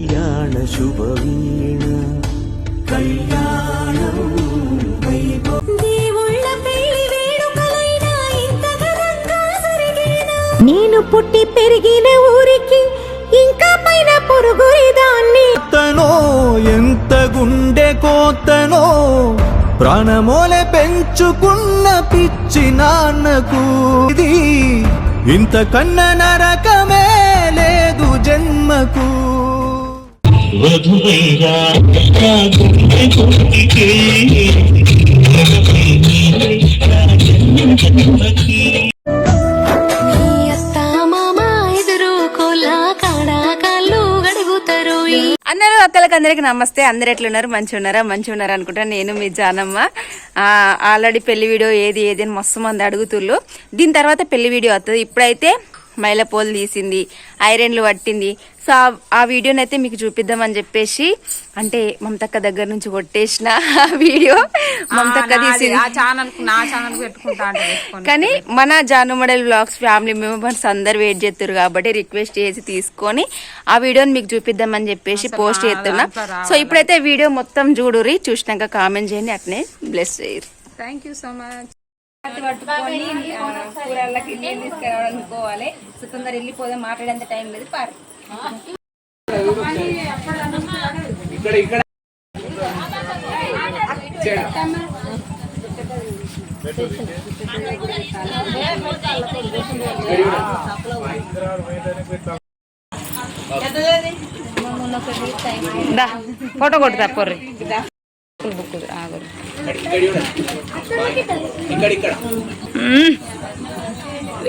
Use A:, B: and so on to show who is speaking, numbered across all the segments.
A: కళ్యాణ శుభవీణ. కళ్యాణం?
B: నేను పుట్టి పెరిగిన ఊరికి ఇంకా పైన పొరుగురిదాన్ని.
A: కోతనో ఎంత గుండె కోతనో ప్రాణమోలే పెంచుకున్న పిచ్చి నాన్నకు. ఇది ఇంత కన్న నరకమే లేదు జన్మకు.
C: వధువైరా గుండె
D: గడుగుతారు
E: అందరూ అక్కలకి అందరికి నమస్తే. అందరు ఎట్లున్నారు? మంచి ఉన్నారా మంచి ఉన్నారా అనుకుంటా నేను మీ జానమ్మ. ఆల్రెడీ పెళ్ళి వీడియో ఏది ఏది అని మస్తు మంది అడుగుతుళ్ళు దీని తర్వాత పెళ్ళి వీడియో వస్తుంది ఇప్పుడైతే మైల పోలు తీసింది ఐరన్లు పట్టింది. సో ఆ- వీడియోని అయితే మీకు చూపిద్దామని చెప్పేసి అంటే మమతక్క దగ్గర నుంచి కొట్టేసిన ఆ వీడియో మమతక్క తీసింది. కానీ మన Janu model blogs family members అందరు వెయిట్ చేస్తారు కాబట్టి రిక్వెస్ట్ చేసి తీసుకొని ఆ వీడియోని మీకు చూపిద్దామని చెప్పేసి పోస్ట్ చేస్తున్నా సో ఇప్పుడైతే వీడియో మొత్తం చూడురి చూసినాక కామెంట్ చేయండి అట్నే బ్లెస్ చేయరు
F: థ్యాంక్ యూ సో మచ్
E: పట్టుకొని కూరళ్ళకి ఇల్లు తీసుకురావాలనుకోవాలి సో తొందర వెళ్ళిపోదాం మాట్లాడేంత టైం లేదు పారు.
F: దా ఫోటో కొట్టుదా పొర్రి. బుక్ ఆగురు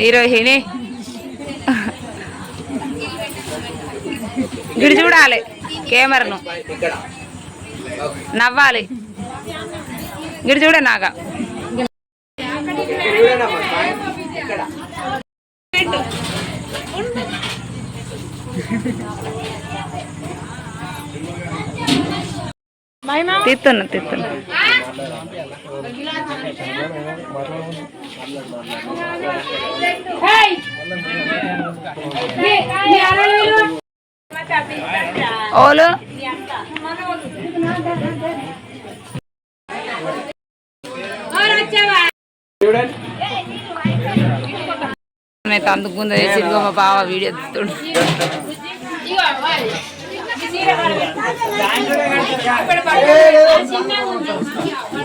F: హీరోయిని. గిడి చూడాలి కెమెరాను. నవ్వాలి. గిడి చూడ నాగా. తీస్తున్నా తీస్తున్నా ఓలు. అందుకుందా చేసి మా బావ వీడియో తీస్తుండు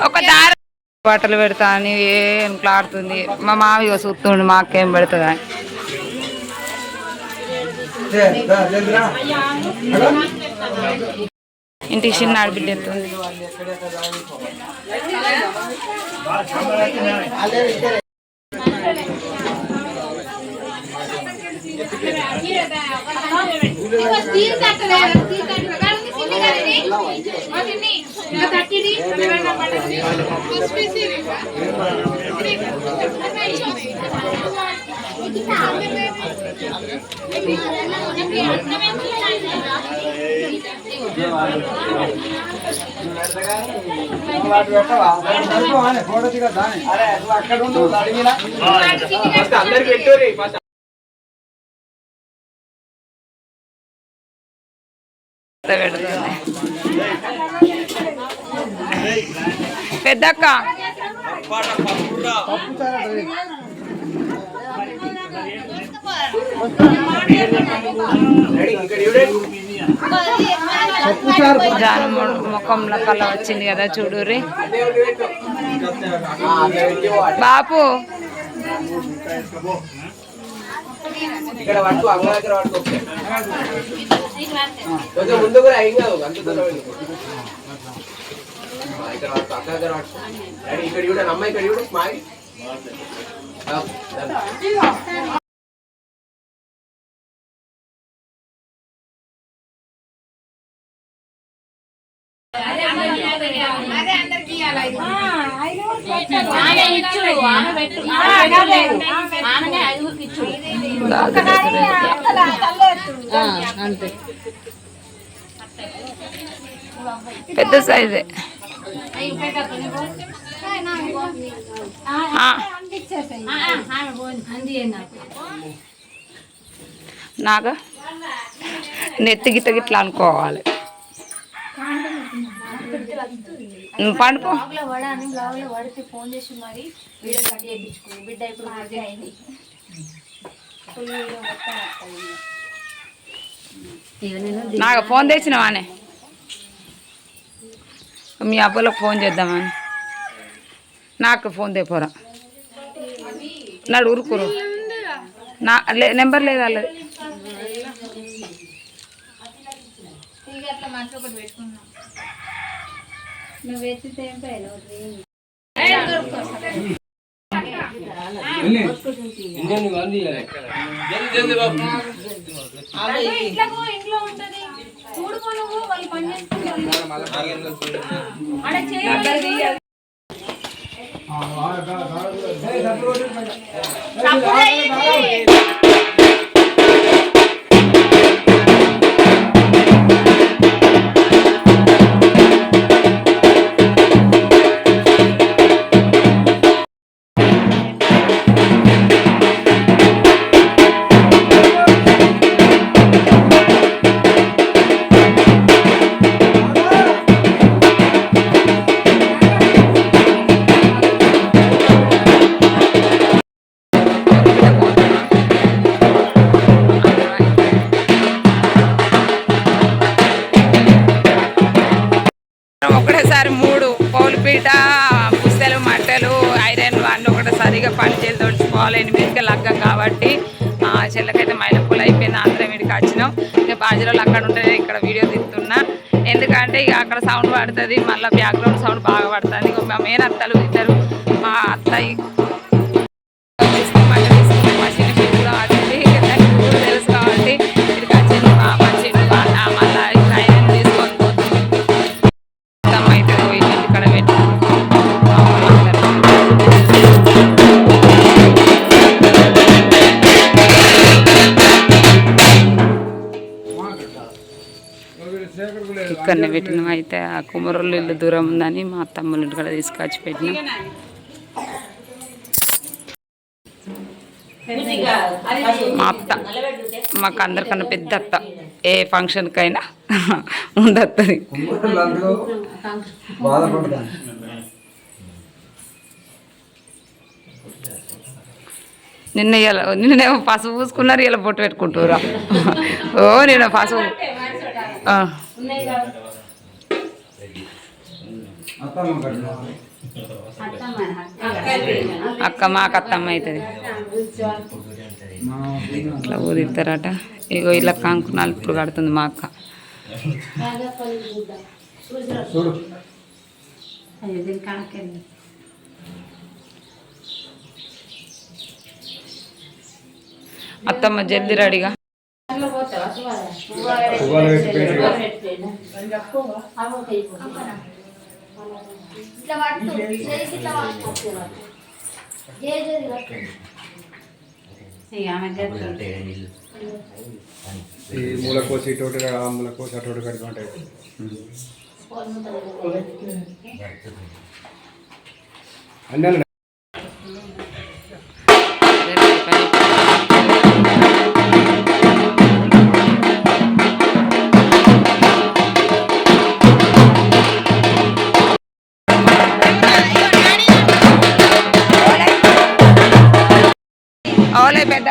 F: ఒక దారి బట్టలు పెడతా అని ఏం క్లాడుతుంది మా మావిగా చూస్తుండు మా అక్కేం పెడుతుంది ఇంటికి చిన్న ఆడబిడ్డ ఎత్తుంది. పెడుతుంది పెద్దక్క. జాను ముఖంలో కళ్ళ వచ్చింది కదా చూడురి బాపు.
G: ఇక్కడ పట్టు అమ్మ దగ్గర పట్టుకో కొంచెం ముందు కూడా ఏం కాదు అంత దూరం ఇక్కడ పట్టుకో అక్క దగ్గర పట్టుకో ఇక్కడ చూడండి అమ్మ ఇక్కడ చూడు స్మైల్ ఆ, done.
F: పెద్ద సైజే నాగా నెత్తి గిట్ట గిట్లా అనుకోవాలి పండుకో.
D: ఫోన్ చేసి మరి వీడియో కట్ చేయించుకుంది బిడ్డ ఇప్పుడు మంచిగా అయింది. ఫుల్ వీడియో మొత్తం వస్తుంది.
F: నాకు ఫోన్ తెచ్చినవానే మీ అబ్బాయిలకు ఫోన్ చేద్దామని. నాకు ఫోన్ తెపోరా నాడు ఊరుకురు నా లే నెంబర్ లేదు వాళ్ళది
H: నువ్వు ఎత్తితే ఏం పైన
D: ఇంట్లో ఉంటది చూడుకో నువ్వు వాళ్ళు పని చేస్తున్నారు
G: అక్కడ
F: చేయాలి ఒకటేసారి మూడు పౌలు పీట పుస్తలు మట్టెలు ఐరన్ అన్నీ సరిగా పని చేసి తోడుచుకోవాలి ఎనిమిదికి లగ్గం కాబట్టి ఆ చెల్లకైతే మైన పూలు అయిపోయింది. అందరం ఇక్కడికి వచ్చినాం. ఇంకా బాజీలో అక్కడ ఉంటే ఇక్కడ వీడియో తీస్తున్నా. ఎందుకంటే ఇక అక్కడ సౌండ్ పడుతుంది. మళ్ళీ బ్యాక్గ్రౌండ్ సౌండ్ బాగా పడుతుంది. ఇంకా మా మేనత్తలు ఇద్దరు మా అత్తయ్య ఇక్కడనే పెట్టినాం. అయితే ఆ కుమరోళ్ళు ఇల్లు దూరం ఉందని మా తమ్ముళ్ళ ఇంటి కూడా తీసుకొచ్చి పెట్టినాం. మా అత్త మాకు అందరికన్నా పెద్ద అత్త. ఏ ఫంక్షన్కైనా ఉండత్తది. నిన్న ఇలా నిన్నేమో పసుపు పూసుకున్నారు ఇలా బొట్టు పెట్టుకుంటారా ఓ నేను పసుపు అక్క మాకు అత్తమ్మ అవుతుంది. ఇట్లా ఊదిస్తారట ఇగో ఇలా కంకునాలు ఇప్పుడు కడుతుంది మా అక్క. అత్తమ్మ జల్దీ రెడీగా.
I: ఈ మూల కోసి ఇటు ఆ మూల కోసి అటు కట్టుకుంటాయి అన్నీ
F: ఓలే పెద్ద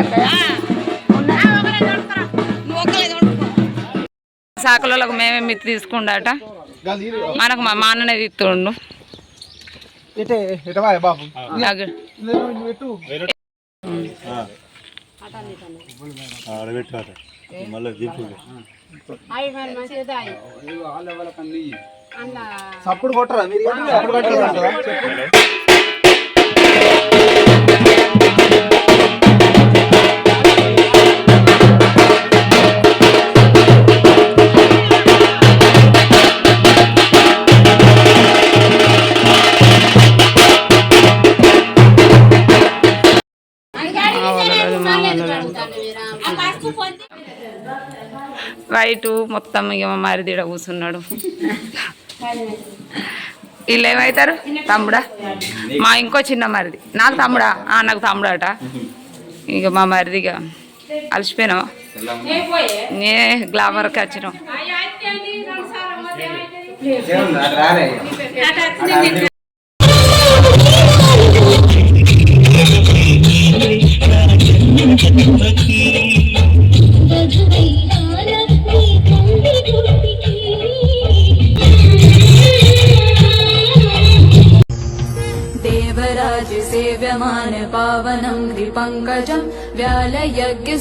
F: సాకులకు మేమే మిత్తి తీసుకుండాట. మనకు మా మా అన్ననే తీస్తుండు.
I: సప్పుడు కొట్టరా మీరు?
F: రైటు మొత్తం ఇక మా మరిదిడ కూర్చున్నాడు. వీళ్ళు ఏమవుతారు తమ్ముడా? మా ఇంకో చిన్న మరిది. నాకు తమ్ముడా? ఆ, నాకు తమ్ముడాట. ఇక మా మరిదిగా అలసిపోయినావా?
J: ఏ గ్లామర్కి వచ్చినాం
F: पावनं घ्रिपङ्कजं व्यालयज्ञ